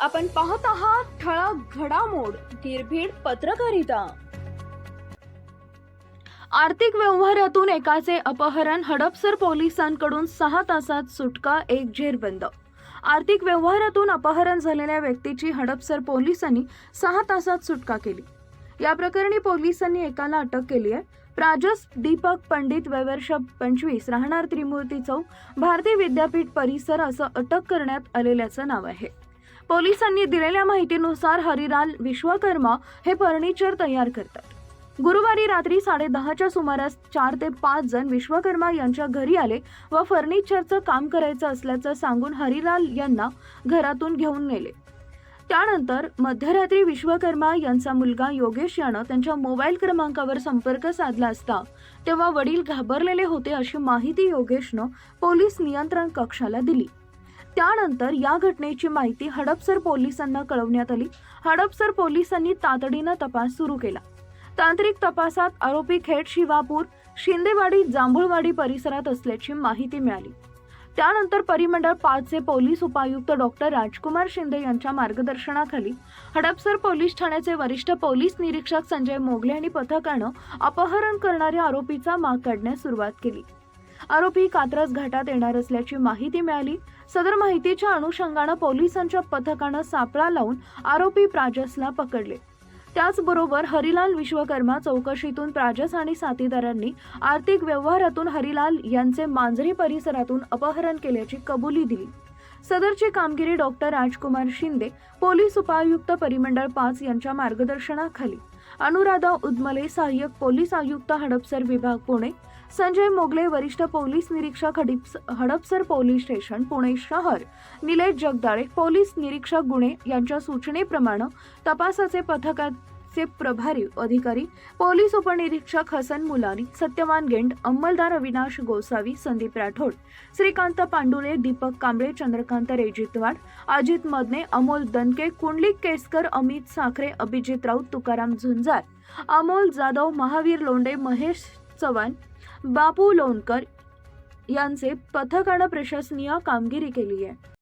आपण पाहत आहात ठळक घडामोड निर्भीड पत्रकारिता. आर्थिक व्यवहारातून एकाचे अपहरण हडपसर पोलिसांकडून सहा तासात सुटका एक जेरबंद. आर्थिक व्यवहारातून अपहरण झालेल्या व्यक्तीची हडपसर पोलिसांनी सहा तासात सुटका केली. या प्रकरणी पोलिसांनी एकाला अटक केली आहे. प्राजस दीपक पंडित वैवर्ष पंचवीस राहणार त्रिमूर्ती चौक भारतीय विद्यापीठ परिसर असं अटक करण्यात आलेल्याचं नाव आहे. पोलिसांनी दिलेल्या माहितीनुसार हरिलाल विश्वकर्मा हे फर्निचर तयार करतात. गुरुवारी रात्री साडेदहाच्या सुमारास चार ते पाच जण विश्वकर्मा यांच्या घरी आले व फर्निचरचं काम करायचं असल्याचं सांगून हरिलाल यांना घरातून घेऊन नेले. त्यानंतर मध्यरात्री विश्वकर्मा यांचा मुलगा योगेश यानं त्यांच्या मोबाईल क्रमांकावर संपर्क साधला असता तेव्हा वडील घाबरलेले होते अशी माहिती योगेशनं पोलीस नियंत्रण कक्षाला दिली. त्यानंतर या घटनेची माहिती हडपसर पोलिसांना कळवण्यात आली. हडपसर पोलिसांनी तातडीनं तपास सुरू केला. तांत्रिक तपासात आरोपी खेड शिवापूर शिंदेवाडी जांभूळवाडी परिसरात असल्याची माहिती मिळाली. त्यानंतर परिमंडळ पाचचे पोलीस उपायुक्त डॉक्टर राजकुमार शिंदे यांच्या मार्गदर्शनाखाली हडपसर पोलीस ठाण्याचे वरिष्ठ पोलीस निरीक्षक संजय मोगले आणि पथकानं अपहरण करणाऱ्या आरोपीचा माग काढण्यास सुरुवात केली. आरोपी कात्रज घाटात येणार असल्याची माहिती मिळाली. सदर माहितीच्या अनुषंगानं पोलिसांच्या पथकानं सापळा लावून आरोपी प्राजसला पकडले. त्याचबरोबर हरिलाल विश्वकर्मा चौकशीतून प्राजस आणि साथीदारांनी आर्थिक व्यवहारातून हरिलाल यांचे मांजरी परिसरातून अपहरण केल्याची कबुली दिली. सदरची कामगिरी डॉक्टर राजकुमार शिंदे पोलीस उपायुक्त परिमंडळ पाच यांच्या मार्गदर्शनाखाली. अनुराधा उदमले सहाय्यक पोलीस आयुक्त हडपसर विभाग पुणे संजय मोगले वरिष्ठ पोलीस निरीक्षक हडपसर पोलीस स्टेशन पुणे शहर निलेश जगदाळे पोलीस निरीक्षक गुणे यांच्या सूचनेप्रमाणे तपासाचे पथकात चे प्रभारी अधिकारी पोलीस उपनिरीक्षक हसन मुलानी सत्यवान गेंड अंमलदार अविनाश गोसावी संदीप राठोड श्रीकांत पांडुले दीपक कांबळे चंद्रकांत रेजितवाड अजित मदने अमोल दनके कुंडलिक केसकर अमित साखरे अभिजित राऊत तुकाराम झुंजार अमोल जाधव महावीर लोंडे महेश चव्हाण बापू लोणकर यांचे पथकानं प्रशासनीय कामगिरी केली आहे.